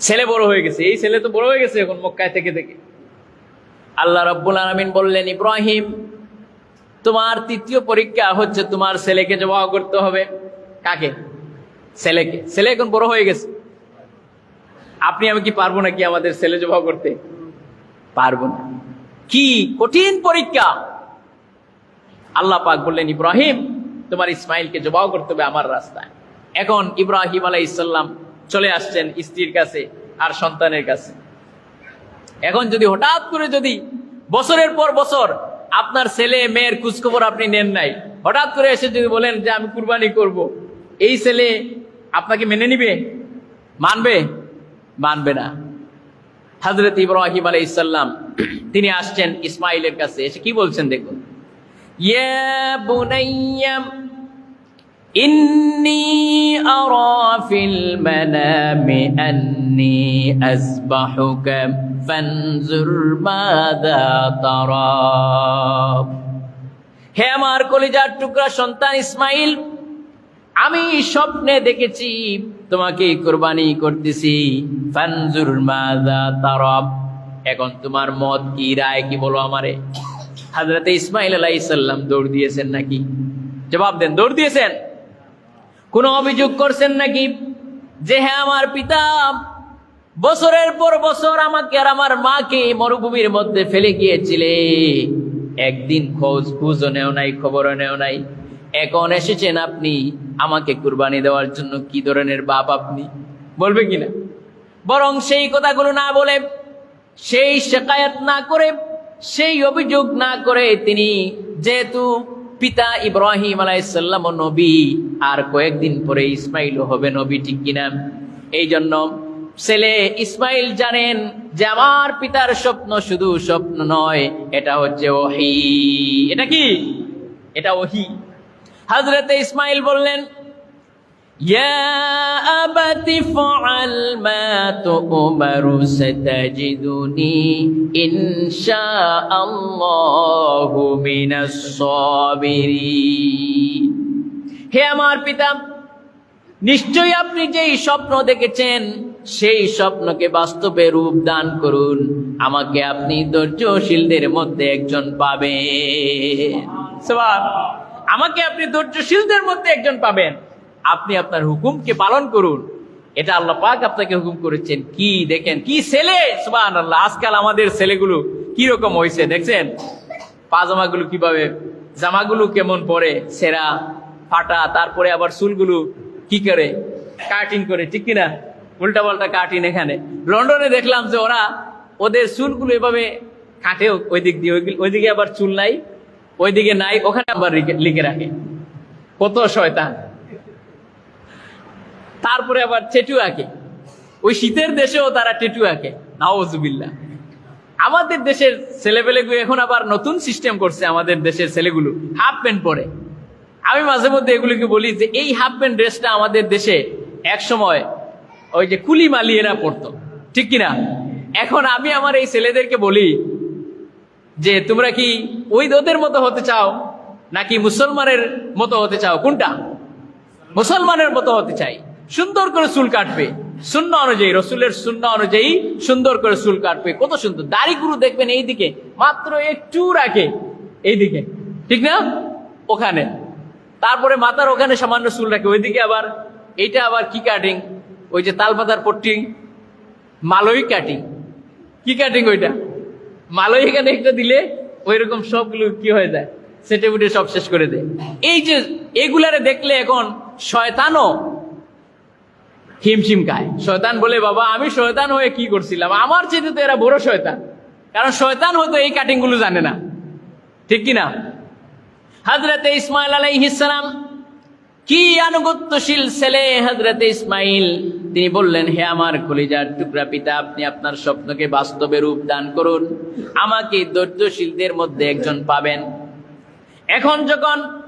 ছেলে বড় হয়ে গেছে, এই ছেলে তো বড় হয়ে গেছে এখন মক্কায় থেকে থেকে। আল্লাহ রব্বুল আলমিন বললেন, ইব্রাহিম, তোমার তৃতীয় পরীক্ষা হচ্ছে তোমার ছেলেকে জবাহ করতে হবে। কাকে? ছেলেকে। ছেলে এখন বড় হয়ে গেছে। আপনি আমি কি পারব নাকি আমাদের ছেলে জবাহ করতে? পারব না। কি কঠিন পরীক্ষা! আল্লাহ পাক বললেন, ইব্রাহিম, তোমার ইসমাইলকে জবাহ করতে হবে আমার রাস্তায়। এখন ইব্রাহিম আলাই ইসাল্লাম চলে আসছেন স্ত্রীর কাছে আর সন্তানের কাছে। এখন যদি হঠাৎ করে যদি বছরের পর বছর আপনার ছেলে, মেয়ের খোঁজখবর আপনি নেন নাই, হঠাৎ করে এসে যদি বলেন যে আমি কুরবানি করব। এই ছেলে আপনাকে মেনে নিবে? মানবে? মানবে না। হজরত ইব্রাহিম আলাই ইসাল্লাম তিনি আসছেন ইসমাইলের কাছে, এসে কি বলছেন দেখুন? ইয়া বুনাইয়াম إني أرى في المنام أني أذبحك فانظر ماذا ترى হে আমার কলিজার টুকরা সন্তান ইসমাইল আমি স্বপ্নে দেখেছি তোমাকে কোরবানি করতেছি ফানজুর মাদা তারব এখন তোমার মত কি রায় কি বলো আমারে হাজরতে ইসমাইল আলাইসাল্লাম দৌড় দিয়েছেন নাকি জবাব দেন দৌড় দিয়েছেন কোন অভিযোগ করছেন নাকি? যে হ্যাঁ আমার পিতা বছরের পর বছর আমাকে আর আমার মাকে মরুভূমির মধ্যে ফেলে গিয়েছিলে। একদিন খোঁজ খুঁজও নেও নাই, খবরও নেও নাই। এখন এসেছেন আপনি আমাকে কুরবানি দেওয়ার জন্য কি ধরনের বাপ আপনি? বলবে কিনা? বরং সেই কথাগুলো না বলে, সেই শেকায়াত না করে, সেই অভিযোগ না করে তিনি যেহেতু পিতা ইব্রাহিম আলাইসাল্লাম নবী, আর কয়েকদিন পরে ইসমাইল হবে নবী, ঠিক কিনা? এই জন্য ছেলে ইসমাইল জানেন যে আমার পিতার স্বপ্ন শুধু স্বপ্ন নয়, এটা হচ্ছে ওহি। এটা কি? এটা ওহি। হাজরতে ইসমাইল বললেন يا أبت فعل ما تؤمر ستجدني إن شاء الله من الصابرين হে আমার পিতা নিশ্চয়ই আপনি যেই স্বপ্ন দেখেছেন সেই স্বপ্নকে বাস্তবে রূপ দান করুন আমাকে আপনি ধৈর্যশীলদের মধ্যে একজন পাবেন সুবহান। আমাকে আপনি ধৈর্যশীলদের মধ্যে একজন পাবেন আপনি আপনার হুকুমকে পালন করুন। এটা আল্লাহ পাক আপনাকে হুকুম করেছেন। কি দেখেন? কি ছেলে? সুবান আল্লাহ আজকাল আমাদের ছেলেগুলো কি রকম হয়েছে দেখছেন? পাজামাগুলো কীভাবে, জামাগুলো কেমন পরে? সেরা ফাটা, তারপরে আবার চুলগুলো কি করে? কাটিং করে, ঠিক কিনা? উল্টা পাল্টা কাটিং এখানে। লন্ডনে দেখলাম যে ওরা ওদের চুলগুলো এভাবে কাটে ওই দিক দিয়ে ওই- ওইদিকে আবার চুল নাই, ওইদিকে নাই, ওখানে আবার লিখে রাখে। কত শয়তান। তারপরে আবার টেটু আঁকে। ওই শীতের দেশেও তারা টেটু আঁকে। নাওজুবিল্লা আমাদের দেশের ছেলেপেলেগুলো এখন আবার নতুন সিস্টেম করছে আমাদের দেশের ছেলেগুলো। হাফ প্যান্ট পরে। আমি মাঝে মধ্যে এগুলিকে বলি যে, এই হাফ প্যান্ট ড্রেসটা আমাদের দেশে এক সময় ওই যে কুলি মালিয়েরা পরতো। ঠিক কিনা? এখন আমি আমার এই ছেলেদেরকে বলি যে, তোমরা কি ওই ওদের মতো হতে চাও? নাকি মুসলমানের মতো হতে চাও? কোনটা? মুসলমানের মতো হতে চাই। সুন্দর করে চুল কাটবে। শূন্য অনুযায়ী, রসুলের শূন্য অনুযায়ী সুন্দর করে চুল কাটবে। কত সুন্দর। দাড়িগুলো দেখবেন এইদিকে, মাত্র একটু রাখে। এইদিকে, ঠিক না? ওখানে। তারপরে মাথার ওখানে সামান্য চুল রাখে। ওইদিকে আবার, এইটা আবার কি কাটিং ওই যে তালপাতার পট্টি, মালই কাটিং কি কাটিং ওইটা? মালই এখানে একটা দিলে ওই রকম সবগুলো কি হয়ে যায়? সেটে উঠে সব শেষ করে দেয়। এই যে এগুলারে দেখলে এখন শয়তানও হিমশিম খায়। শয়তান বলে, বাবা, আমি শয়তান হয়ে কি করছিলাম? আমার চেয়ে তো এরা বড় শয়তান। কারণ শয়তান হয়তো এই কাটিংগুলো জানে না। ঠিক কিনা? হজরতে ইসমাইল আলাইহিসালাম কি আনুগত্যশীল ছেলে হজরতে ইসমাইল? তিনি বললেন, হে আমার কলিজার টুকরা পিতা, আপনি আপনার স্বপ্নকে বাস্তবে রূপ দান করুন। আমাকে ধৈর্যশীলদের মধ্যে একজন পাবেন। এখন যখন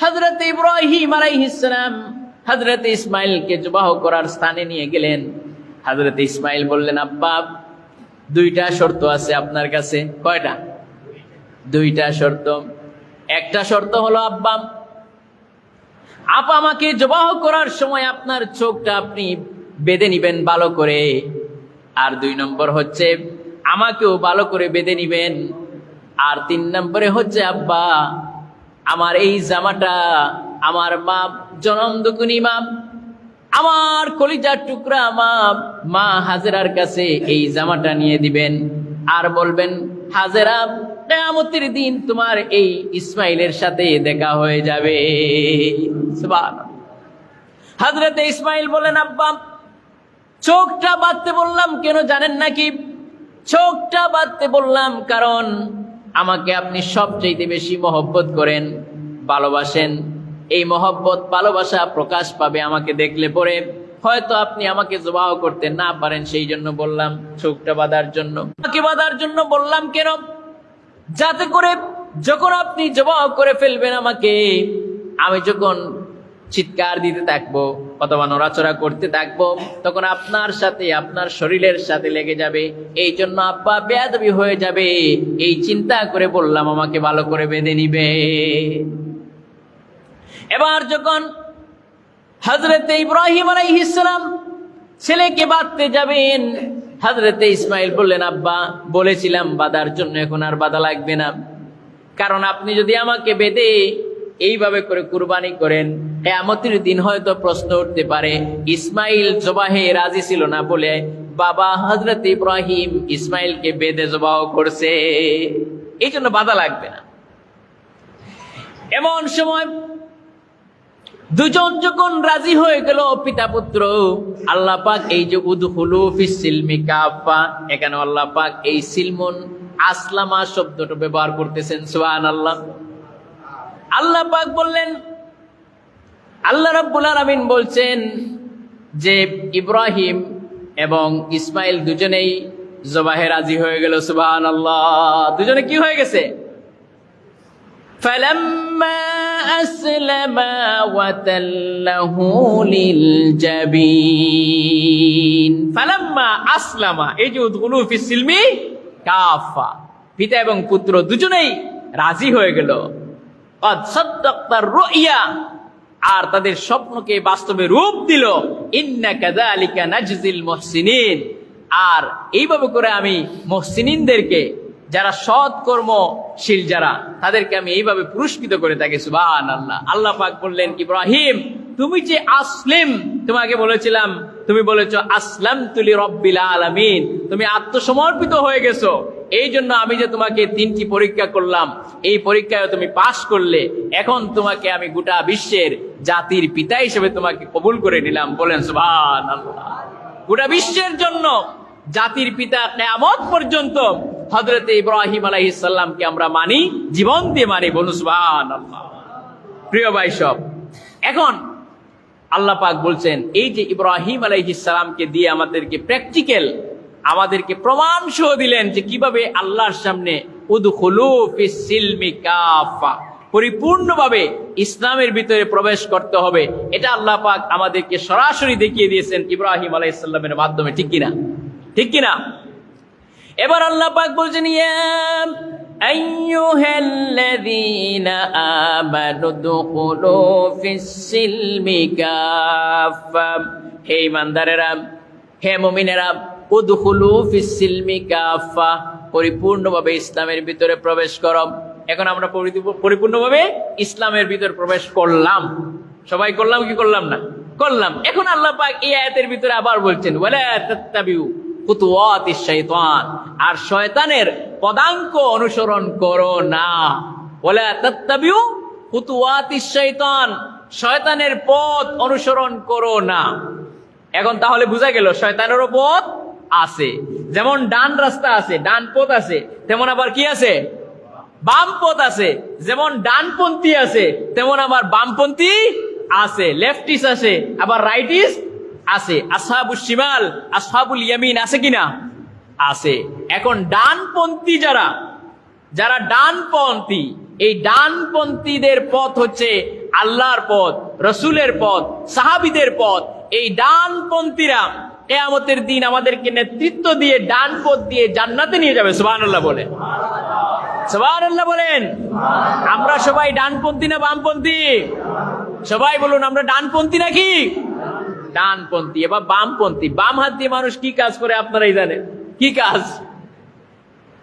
হজরত ইব্রাহিম আলাইহিসালাম হজরত ইসমাইলকে জবাহ করার স্থানে নিয়ে গেলেন। হজরত ইসমাইল বললেন, আব্বা, দুইটা শর্ত আছে আপনার কাছে। কয়টা? দুইটা শর্ত। একটা শর্ত হলো, আব্বা, আপা আমাকে জবাহ করার সময় আপনার চোখটা আপনি বেঁধে নিবেন ভালো করে। আর দুই নম্বর হচ্ছে, আমাকেও ভালো করে বেঁধে নিবেন। আর তিন নম্বরে হচ্ছে, আব্বা, আমার এই জামাটা আমার মা জনম দুকুনি মা আমার কলিজার টুকরা মা মা হাজেরার কাছে এই জামাটা নিয়ে দিবেন। আর বলবেন, হাজেরা, কেয়ামতের দিন তোমার এই ইসমাইলের সাথে দেখা হয়ে যাবে। হাজরতে ইসমাইল বলেন আব্বা, চোখটা বাঁধতে বললাম কেন জানেন নাকি? চোখটা বাঁধতে বললাম কারণ আমাকে আপনি সবচাইতে বেশি মহব্বত করেন, ভালোবাসেন এই মহব্বত, ভালোবাসা প্রকাশ পাবে আমাকে দেখলে পরে। হয়তো আপনি আমাকে জবাহ করতে না পারেন, সেই জন্য বললাম, চোখটা বাঁধার জন্য। আমাকে বাঁধার জন্য বললাম কেন? যাতে করে যখন আপনি জবাহ করে ফেলবেন আমাকে, আমি যখন চিৎকার দিতে থাকব অথবা নড়াচড়া করতে থাকব, তখন আপনার সাথে, আপনার শরীরের সাথে লেগে যাবে। এই জন্য আব্বা বেয়াদবি হয়ে যাবে। এই চিন্তা করে বললাম, আমাকে ভালো করে বেঁধে নিবে। এবার যখন হজরতে ইব্রাহিম আলাইহিসসালাম ছেলেকে বাঁধতে যাবেন হজরতে ইসমাইল বললেন, আব্বা, বলেছিলাম বাঁধার জন্য, এখন আর বাধা লাগবে না। কারণ আপনি যদি আমাকে বেঁধে এইভাবে করে কুরবানি করেন, কেয়ামতের দিন হয়তো প্রশ্ন উঠতে পারে, ইসমাইল জবাহে রাজি ছিল না বলে, বাবা হজরত ইব্রাহিম ইসমাইলকে বেঁধে জবাহ করছে। এই জন্য বাধা লাগবে না। এমন সময় দুজন যখন রাজি হয়ে গেল পিতা পুত্র, আল্লাহ পাক এই যে উদহুলু ফিস সিলমি কাফা এখানে আল্লাহ পাক এই সিলমন আসলামা শব্দটা ব্যবহার করতেছেন সোহান আল্লাহ আল্লাহ পাক বললেন, আল্লাহ রাব্বুল আলামিন বলছেন যে ইব্রাহিম এবং ইসমাইল দুজনেই জবাহে রাজি হয়ে গেল সুবহান আল্লাহ দুজনে কি হয়ে গেছে? فلما أسلما وتله للجبين فلما أسلما এই যে উদগুলু ফি সিলমি কাফা পিতা এবং পুত্র দুজনেই রাজি হয়ে গেল قد صدقت الرؤيا আর তাদের স্বপ্নকে বাস্তবে রূপ দিল ইন্না কাযালিকা নাজজিল মুহসিনিন আর এইভাবে করে আমি মুহসিনিনদেরকে যারা সৎ কর্মশীল যারা, তাদেরকে আমি এইভাবে পুরস্কৃত করে থাকি সুবান আল্লাহ আল্লাহ পাক বললেন, ইব্রাহিম, তুমি যে আসলিম, তোমাকে বলেছিলাম, তুমি বলেছ আসলাম তুলি রব্বিল আলামিন তুমি আত্মসমর্পিত হয়ে গেছো। এই জন্য আমি যে তোমাকে তিনটি পরীক্ষা করলাম, এই পরীক্ষায় তুমি পাশ করলে, এখন তোমাকে আমি গোটা বিশ্বের জাতির পিতা হিসেবে তোমাকে কবুল করে নিলাম। বলেন সুবান গোটা বিশ্বের জন্য জাতির পিতা কেয়ামত পর্যন্ত হজরতে ইব্রাহিম আলাইসাল্লামকে আমরা মানি জীবন দিয়ে মানি আল্লাহ প্রিয় ভাই সব, এখন আল্লাহ পাক বলছেন, এই যে ইব্রাহিম আলাইহিসালামকে দিয়ে আমাদেরকে প্র্যাকটিক্যাল আমাদেরকে প্রমাণ সহ দিলেন যে কীভাবে আল্লাহর সামনে পরিপূর্ণভাবে ইসলামের ভিতরে প্রবেশ করতে হবে। এটা আল্লাহ পাক আমাদেরকে সরাসরি দেখিয়ে দিয়েছেন ইব্রাহিম আলাইসাল্লামের মাধ্যমে, ঠিক কিনা? ঠিক কিনা? এবার আল্লাহ পাক বলছেন হে পরিপূর্ণভাবে ইসলামের ভিতরে প্রবেশ করো। এখন আমরা পরিপূর্ণভাবে ইসলামের ভিতরে প্রবেশ করলাম। সবাই করলাম কি করলাম না? করলাম। এখন আল্লাহ পাক এই আয়াতের ভিতরে আবার বলছেন, ওয়ালা তাত্তাবিউ আর শয়তানের পদাঙ্ক অনুসরণ করো না। খুতুওয়াতিশ শাইতান শয়তানের পথ অনুসরণ করো না। এখন তাহলে বোঝা গেল শয়তানেরও পথ আছে। যেমন ডান রাস্তা আছে, ডান পথ আছে, তেমন আবার কি আছে? বাম পথ আছে। যেমন ডানপন্থী আছে, তেমন আবার বামপন্থী আছে। লেফটিস আছে, আবার রাইটিস আছে। আসহাবুল শিমাল, আসহাবুল ইয়ামিন আছে কিনা? আছে। এখন ডানপন্থী যারা যারা ডানপন্থী, এই ডানপন্থীদের পথ হচ্ছে আল্লাহর পথ, রসুলের পথ, সাহাবিদের পথ। এই ডানপন্থীরা কেয়ামতের দিন আমাদেরকে নেতৃত্ব দিয়ে ডান পথ দিয়ে জান্নাতে নিয়ে যাবে, সুবহানাল্লাহ বলে। সুবহানাল্লাহ বলেন। আমরা সবাই ডানপন্থী না বামপন্থী? সবাই বলুন, আমরা ডানপন্থী নাকি? ডানপন্থী এবার বামপন্থী। বাম হাত দিয়ে মানুষ কি কাজ করে আপনারাই জানেন? কি কাজ?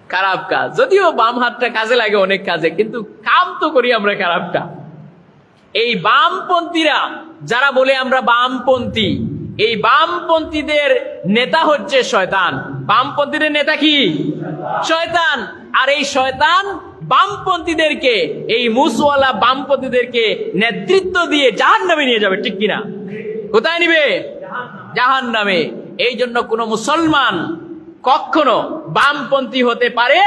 খারাপ কাজ। যদিও বাম হাতটা কাজে লাগে, অনেক কাজে, কিন্তু কাম তো করি আমরা খারাপটা। এই বামপন্থীরা, যারা বলে আমরা বামপন্থী, এই বামপন্থীদের নেতা হচ্ছে শয়তান। বামপন্থীদের নেতা কি? শয়তান। আর এই শয়তান বামপন্থীদেরকে, এই মুসওয়ালা বামপন্থীদেরকে নেতৃত্ব দিয়ে জাহান নামে নিয়ে যাবে, ঠিক কিনা? কোথায় নিবে? জাহান নামে এই জন্য কোন মুসলমান কখনো বামপন্থী হতে পারে